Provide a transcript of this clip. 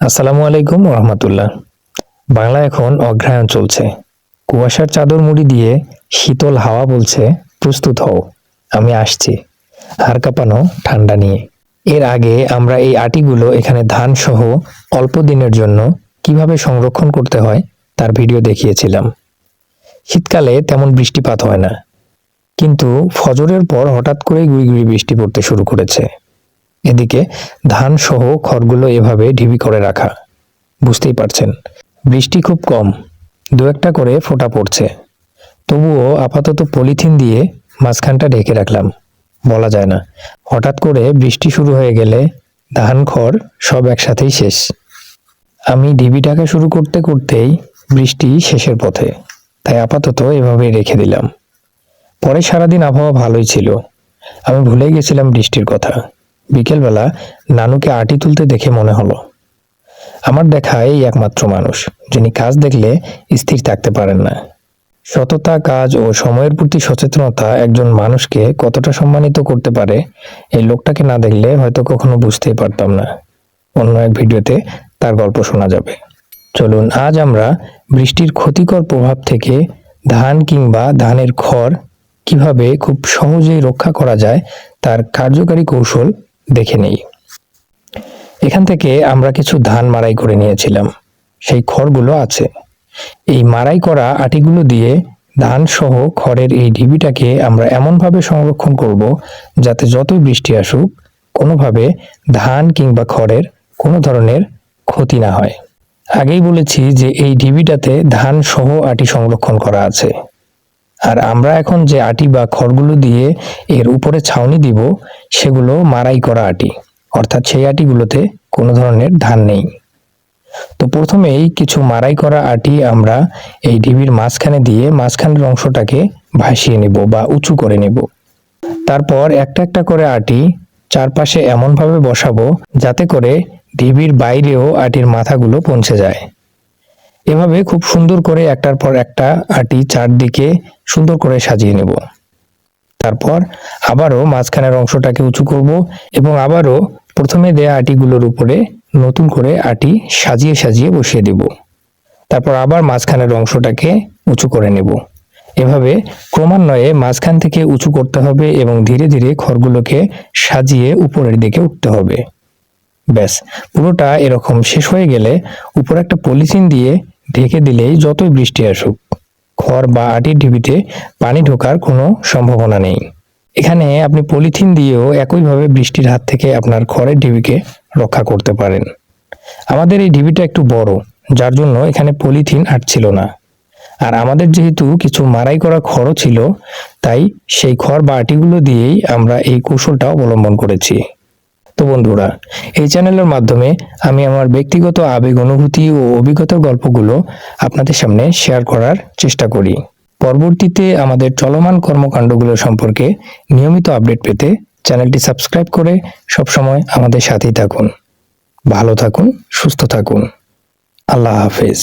আসসালামু আলাইকুম রহমতুল্লাহ। বাংলা এখন অগ্রায়ণ চলছে। কুয়াশার চাদর মুড়ি দিয়ে শীতল হাওয়া বলছে, প্রস্তুত হও, আমি আসছি। হাড় কাঁপানো ঠান্ডা নিয়ে। এর আগে আমরা এই আটিগুলো এখানে ধান সহ অল্প দিনের জন্য কীভাবে সংরক্ষণ করতে হয়, তার ভিডিও দেখিয়েছিলাম। শীতকালে তেমন বৃষ্টিপাত হয় না। কিন্তু ফজরের পর হঠাৎ করেই গুড়ি গুড়ি বৃষ্টি পড়তে শুরু করেছে। এদিকে ধান সহ খড়গুলো এভাবে ঢিবি করে রাখা। বুঝতেই পারছেন, বৃষ্টি খুব কম, দু একটা করে ফোটা পড়ছে। তবুও আপাতত পলিথিন দিয়ে মাঝখানটা ঢেকে রাখলাম। বলা যায় না, হঠাৎ করে বৃষ্টি শুরু হয়ে গেলে ধান, খড় সব একসাথেই শেষ। আমি ঢিবি টাকা শুরু করতে করতেই বৃষ্টি শেষের পথে, তাই আপাতত এভাবেই রেখে দিলাম। পরে সারাদিন আবহাওয়া ভালোই ছিল। আমি ভুলে গেছিলাম বৃষ্টির কথা। বিকেলবেলা নানুকে আটি তুলতে দেখে মনে হলো। আমার দেখা এই একমাত্র মানুষ, যিনি কাজ দেখলে স্থির থাকতে পারেন না। সততা, কাজ ও সময়ের প্রতি সচেতনতা একজন মানুষকে কতটা সম্মানিত করতে পারে, এই লোকটাকে না দেখলে হয়তো কখনো বুঝতেই পারতাম না। অন্য এক ভিডিওতে তার গল্প শোনা যাবে। চলুন, আজ আমরা বৃষ্টির ক্ষতিকর প্রভাব থেকে ধান কিংবা ধানের খড় কীভাবে খুব সহজেই রক্ষা করা যায়, তার কার্যকারী কৌশল দেখে নেই। এখান থেকে আমরা কিছু ধান মারাই করে নিয়েছিলাম। সেই খড়গুলো আছে। এই মারাই করা আটিগুলো দিয়ে ধান সহ খড়ের এই ঢিবিটাকে আমরা এমনভাবে সংরক্ষণ করব যাতে যতই বৃষ্টি আসুক, কোনোভাবে ধান কিংবা খড়ের কোনো ধরনের ক্ষতি না হয়। আগেই বলেছি যে এই ঢিবিটাতে ধান সহ আটি সংরক্ষণ করা আছে। আর আমরা এখন যে আটি বা খড়গুলো দিয়ে এর উপরে ছাউনি দিব, সেগুলো মারাই করা আটি। অর্থাৎ সেই আটিগুলোতে কোনো ধরনের ধান নেই। তো প্রথমেই কিছু মারাই করা আটি আমরা এই ঢিবির মাঝখানে দিয়ে মাঝখানের অংশটাকে ভাসিয়ে নেব বা উঁচু করে নেব। তারপর একটা একটা করে আটি চারপাশে এমনভাবে বসাবো যাতে করে ঢিবির বাইরেও আটির মাথাগুলো পৌঁছে যায়। এভাবে খুব সুন্দর করে একটার পর একটা আটি চারদিকে সুন্দর করে সাজিয়ে নেব। তারপর আবারও মাঝখানের অংশটাকে উঁচু করব এবং আবারও প্রথমে দেয়া আটিগুলোর উপরে নতুন করে আটি সাজিয়ে সাজিয়ে বসিয়ে দেব। তারপর আবার মাঝখানের অংশটাকে উঁচু করে নেব। এভাবে ক্রমান্বয়ে মাঝখান থেকে উঁচু করতে হবে এবং ধীরে ধীরে খড়গুলোকে সাজিয়ে উপরের দিকে উঠতে হবে। ব্যাস, পুরোটা এরকম শেষ হয়ে গেলে উপরে একটা পলিথিন দিয়ে ঢেকে দিলেই যতই বৃষ্টি আসুক, খড় বা আটির ঢিবিতে পানি ঢোকার কোনো সম্ভাবনা নেই। এখানে আপনি পলিথিন দিয়েও একইভাবে বৃষ্টির হাত থেকে আপনার খড়ের ঢিবিকে রক্ষা করতে পারেন। আমাদের এই ঢিবিটা একটু বড়, যার জন্য এখানে পলিথিন আটছিল না। আর আমাদের যেহেতু কিছু মারাই করা খড়ও ছিল, তাই সেই খড় বা আটিগুলো দিয়েই আমরা এই কৌশলটা অবলম্বন করেছি। তো বন্ধুরা, এই চ্যানেলের মাধ্যমে আমি আমার ব্যক্তিগত আবেগ, অনুভূতি ও অভিজ্ঞতার গল্পগুলো আপনাদের সামনে শেয়ার করার চেষ্টা করি। পরবর্তীতে আমাদের চলমান কর্মকাণ্ডগুলো সম্পর্কে নিয়মিত আপডেট পেতে চ্যানেলটি সাবস্ক্রাইব করে সবসময় আমাদের সাথেই থাকুন। ভালো থাকুন, সুস্থ থাকুন। আল্লাহ হাফেজ।